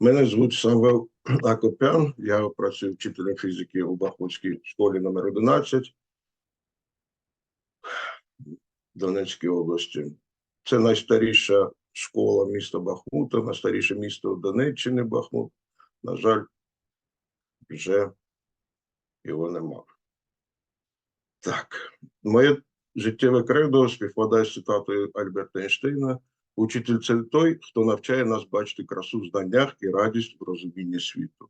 Мене звуть Самвел Акопян, я працюю вчителем фізики у Бахмутській школі номер 11 Донецькій області. Це найстаріша школа міста Бахмута, найстаріше місто Донеччини Бахмут. На жаль, вже його нема. Так, моє життєве кредо співпадає з цитатою Альберта Ейнштейна. Учитель це той, хто навчає нас бачити красу в знаннях і радість в розумінні світу.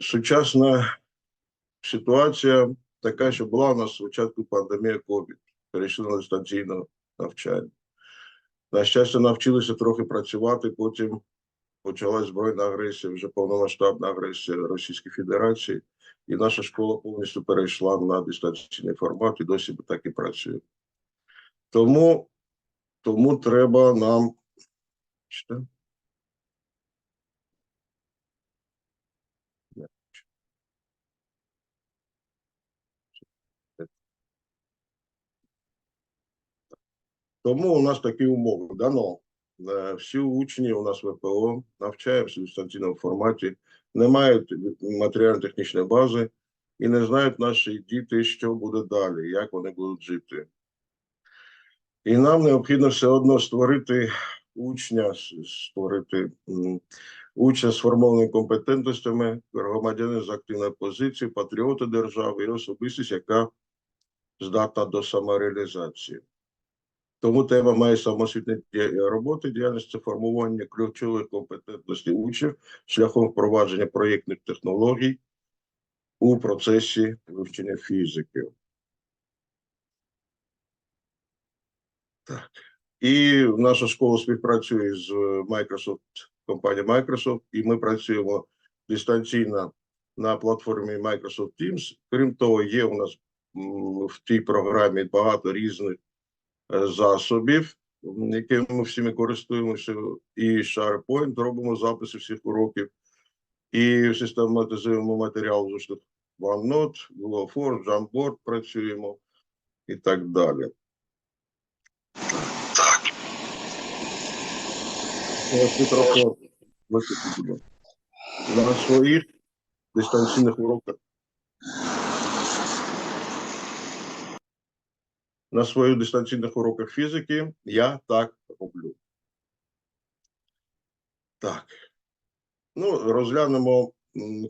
Сучасна ситуація така, що була у нас спочатку пандемія COVID, перейшли на дистанційне навчання. На щастя, навчилися трохи працювати, потім почалась збройна агресія, вже повномасштабна агресія Російської Федерації, і наша школа повністю перейшла на дистанційний формат і досі так і працює. Тому, тому треба нам. Тому у нас такі умови дано. Е, Всі учні у нас ВПО навчаємося в дистанційному форматі, не мають матеріально-технічної бази і не знають наші діти, що буде далі, як вони будуть жити. І нам необхідно все одно створити учня, створити учня з сформованими компетентностями, громадянина з активною позицією, патріота держави і особистість, яка здатна до самореалізації. Тому тема моєї самосвітньої ді- роботи діяльності це формування ключових компетентностей учнів шляхом впровадження проєктних технологій у процесі вивчення фізики. Так. І наша школа співпрацює з Microsoft, компанією Microsoft, і ми працюємо дистанційно на платформі Microsoft Teams. Крім того, є у нас в тій програмі багато різних е, засобів, якими ми всіми користуємося, і SharePoint, робимо записи всіх уроків, і систематизуємо матеріал в OneNote, Forms, Jamboard працюємо і так далі. Мікрофон висвітлити буде. На своїх дистанційних уроках. На своїх дистанційних уроках фізики я так роблю. Так. Ну, розглянемо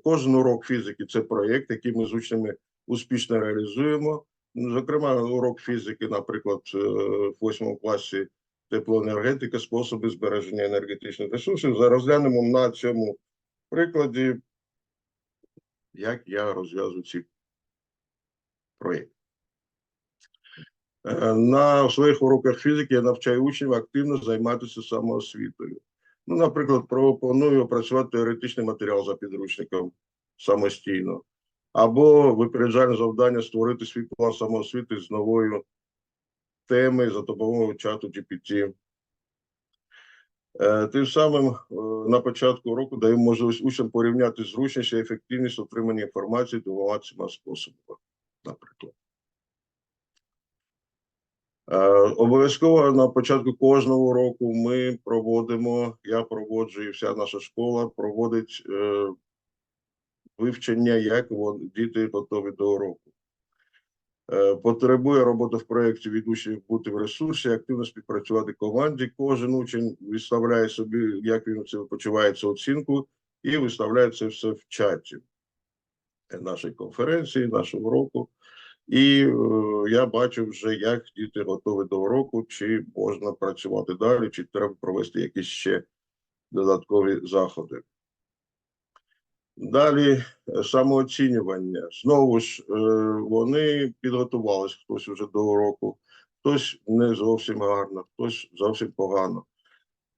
кожен урок фізики це проєкт, який ми з учнями успішно реалізуємо. Зокрема, урок фізики, наприклад, е, в восьмому класі теплоенергетика, способи збереження енергетичних ресурсів. Зараз розглянемо на цьому прикладі, як я розв'язую ці проєкти. Е, На своїх уроках фізики я навчаю учнів активно займатися самоосвітою. Ну, наприклад, пропоную опрацювати теоретичний матеріал за підручником самостійно, або випереджальне завдання створити свій план самоосвіти з новою теми за допомогою чату GPT. Е, Тим самим е, на початку року даємо можливість учням порівняти зручність і ефективність отримання інформації двома цими способами, наприклад. Е, Обов'язково на початку кожного року ми проводимо, я проводжу і вся наша школа проводить вивчення, як діти готові до уроку. Е, Потребує робота в проєкті від бути в ресурсі, активно співпрацювати команді. Кожен учень виставляє собі, як він це почувається оцінку, і виставляє це все в чаті нашої конференції, нашого уроку. І е, я бачу вже, як діти готові до уроку, чи можна працювати далі, чи треба провести якісь ще додаткові заходи. Далі е, самооцінювання. Знову ж, е, вони підготувались хтось вже до уроку, хтось не зовсім гарно, хтось зовсім погано.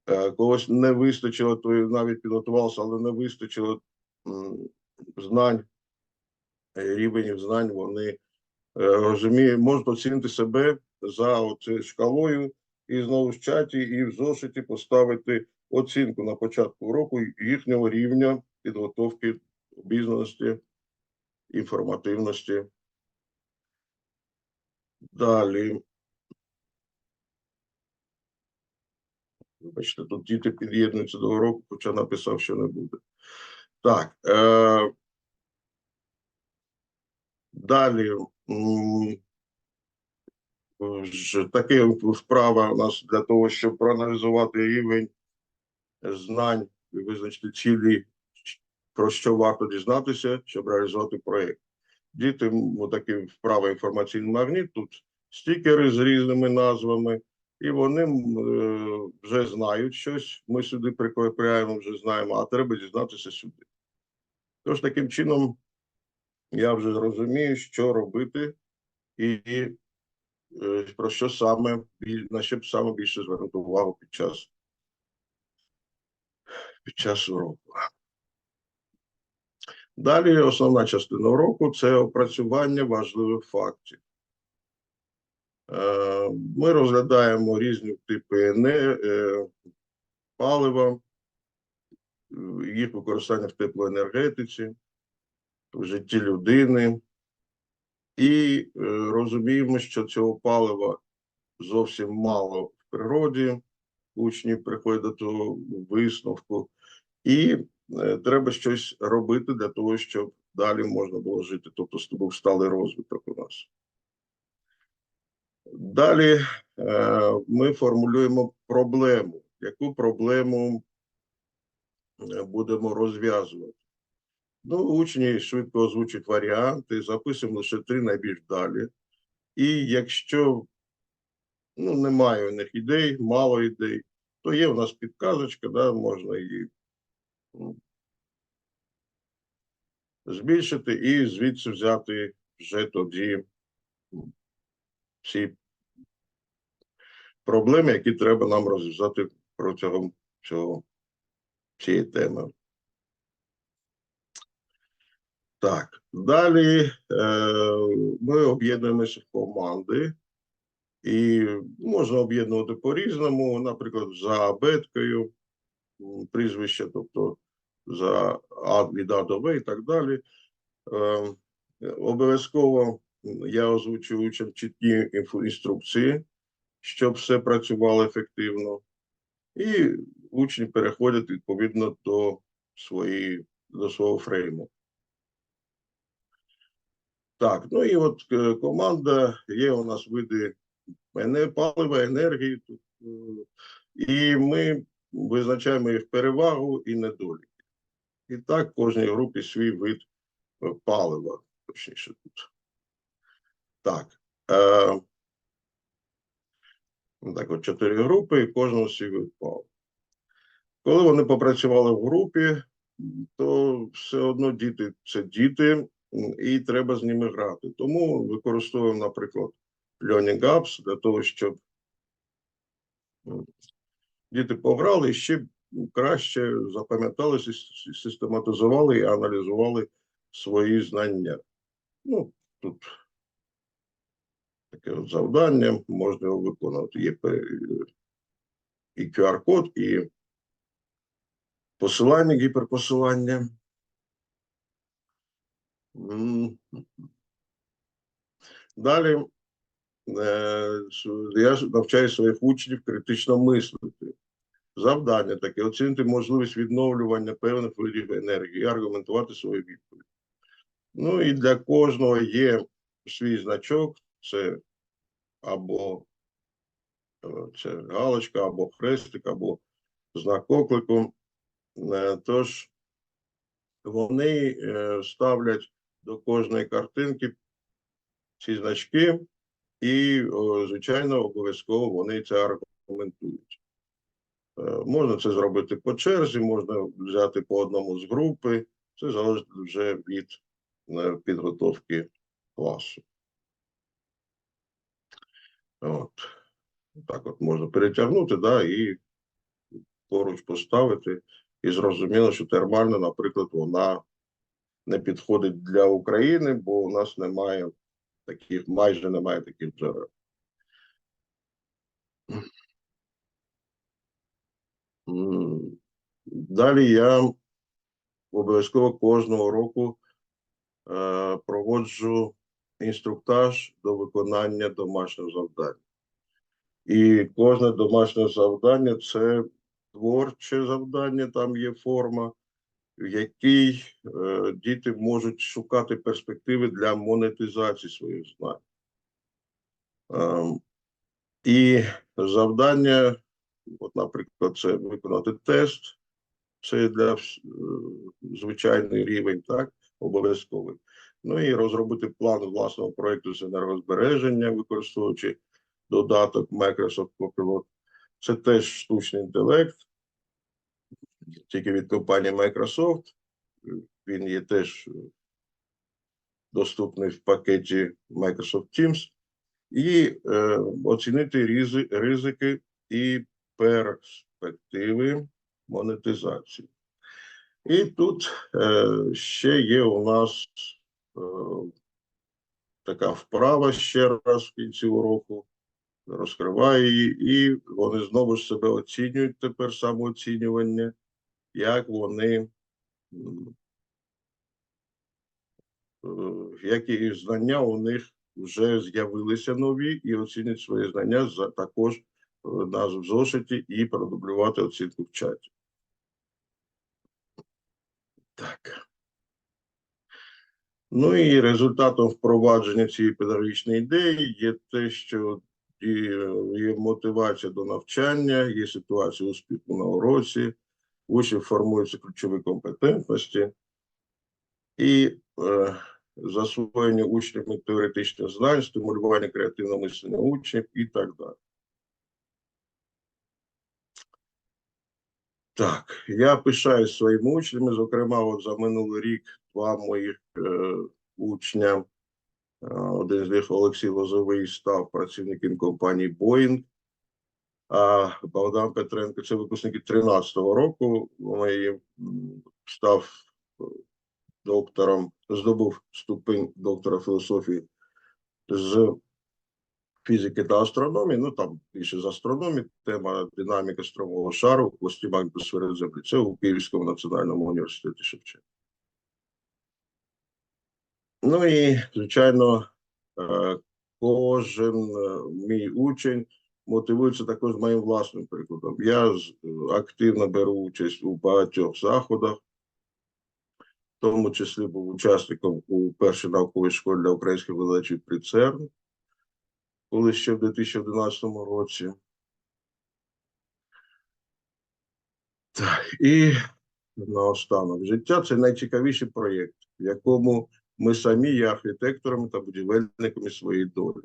Е, Когось не вистачило, то навіть підготувався, але не вистачило знань, рівнів знань. Вони розуміють, можуть оцінити себе за шкалою, і знову в чаті, і в зошиті поставити оцінку на початку уроку їхнього рівня підготовки обізнаності, інформативності. Далі. Вибачте, тут діти під'єднуються до уроку, хоча написав, що не буде. Так. Е, далі. Таке вправа у нас для того, щоб проаналізувати рівень знань і визначити цілі, про що варто дізнатися, щоб реалізувати проєкт. Діти, такі вправа інформаційний магніт, тут стікери з різними назвами, і вони е, вже знають щось. Ми сюди прикріпляємо, вже знаємо, а треба дізнатися сюди. Тож таким чином я вже розумію, що робити і е, про що саме на що саме більше звернути увагу під час під час уроку. Далі основна частина уроку це опрацювання важливих фактів. Е, Ми розглядаємо різні типи е, палива, їх використання в теплоенергетиці, в житті людини. І е, розуміємо, що цього палива зовсім мало в природі. Учні приходять до висновку, і треба щось робити для того, щоб далі можна було жити. Тобто це був сталий розвиток у нас. Далі е, ми формулюємо проблему. Яку проблему е, будемо розв'язувати? Ну, учні швидко озвучать варіанти, записуємо лише три найбільш далі. І якщо ну, немає у них ідей, мало ідей, то є у нас підказочка, да, можна її збільшити і звідси взяти вже тоді всі проблеми, які треба нам розв'язати протягом цього, цієї теми. Так, далі е, ми об'єднуємося в команди, і можна об'єднувати по-різному, наприклад, за абеткою, прізвище, тобто за А від А до В і так далі. Е, обов'язково я озвучую учням чіткі інструкції, щоб все працювало ефективно. І учні переходять відповідно до своєї до свого фрейму. Так, ну і от е, команда, є у нас види ене- палива, енергії, е, і ми визначаємо їх перевагу і недоліки. І так кожній групі свій вид е, палива, точніше тут. Так. Е, так, от чотири групи, і кожного свій вид палива. Коли вони попрацювали в групі, то все одно діти це діти, і треба з ними грати. Тому використовуємо, наприклад, Learning Apps для того, щоб діти пограли і ще краще запам'ятали, систематизували і аналізували свої знання. Ну, тут таке от завдання, можна його виконувати. Є і QR-код, і посилання, гіперпосилання. Далі е, я навчаю своїх учнів критично мислити. Завдання таке оцінити можливість відновлювання певних видів енергії і аргументувати свою відповідь. Ну і для кожного є свій значок, це або е, це галочка, або хрестик, або знак оклику. Е, Тож вони е, ставлять до кожної картинки ці значки, і, звичайно, обов'язково вони це аргументують. Е, Можна це зробити по черзі, можна взяти по одному з групи. Це залежить вже від е, підготовки класу. От. Так от можна перетягнути, да, і поруч поставити. І зрозуміло, що термальна, наприклад, вона не підходить для України, бо у нас немає таких, майже немає таких джерел. Далі я обов'язково кожного року е, проводжу інструктаж до виконання домашнього завдання. І кожне домашнє завдання це творче завдання, там є форма, в якій е, діти можуть шукати перспективи для монетизації своїх знань. Ем, і завдання, от, наприклад, це виконати тест, це для е, звичайний рівень, так, обов'язковий. Ну і розробити план власного проєкту з енергозбереження, використовуючи додаток Microsoft Copilot. Це теж штучний інтелект, тільки від компанії Microsoft. Він є теж е, доступний в пакеті Microsoft Teams. І е, оцінити ризики і перспективи монетизації. І тут е, ще є у нас е, така вправа ще раз в кінці уроку. Розкриваю її, і вони знову ж себе оцінюють тепер самооцінювання, як вони, е, які знання у них вже з'явилися нові, і оцінюють свої знання за також е, на зошиті і продублювати оцінку в чаті. Так. Ну і результатом впровадження цієї педагогічної ідеї є те, що е, є мотивація до навчання, є ситуація успіху на уроці, учнів формуються ключові компетентності і е, засвоєння учнями теоретичних знань, стимулювання креативного мислення учнів і так далі. Так, я пишаюсь своїми учнями. Зокрема, от за минулий рік два моїх е, учня, е, один з них Олексій Лозовий став працівником компанії Boeing, а Богдан Петренко це випускник 13-го року. Мої став е, доктором, здобув ступень доктора філософії з фізики та астрономії. Ну там більше з астрономії, тема динаміка струмового шару в пласті магнітосфери Землі. Це у Київському національному університеті Шевченка. Ну і, звичайно, е, кожен е, мій учень мотивується також моїм власним прикладом. Я активно беру участь у багатьох заходах, в тому числі був учасником у першій науковій школі для українських викладачів при ЦЕРН, коли ще в 2011 році. Так, і наостанок життя це найцікавіший проєкт, в якому ми самі є архітекторами та будівельниками своєї долі.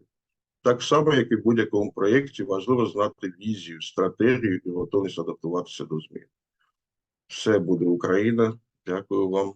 Так само, як і в будь-якому проєкті, важливо знати візію, стратегію і готовність адаптуватися до змін. Все буде Україна. Дякую вам.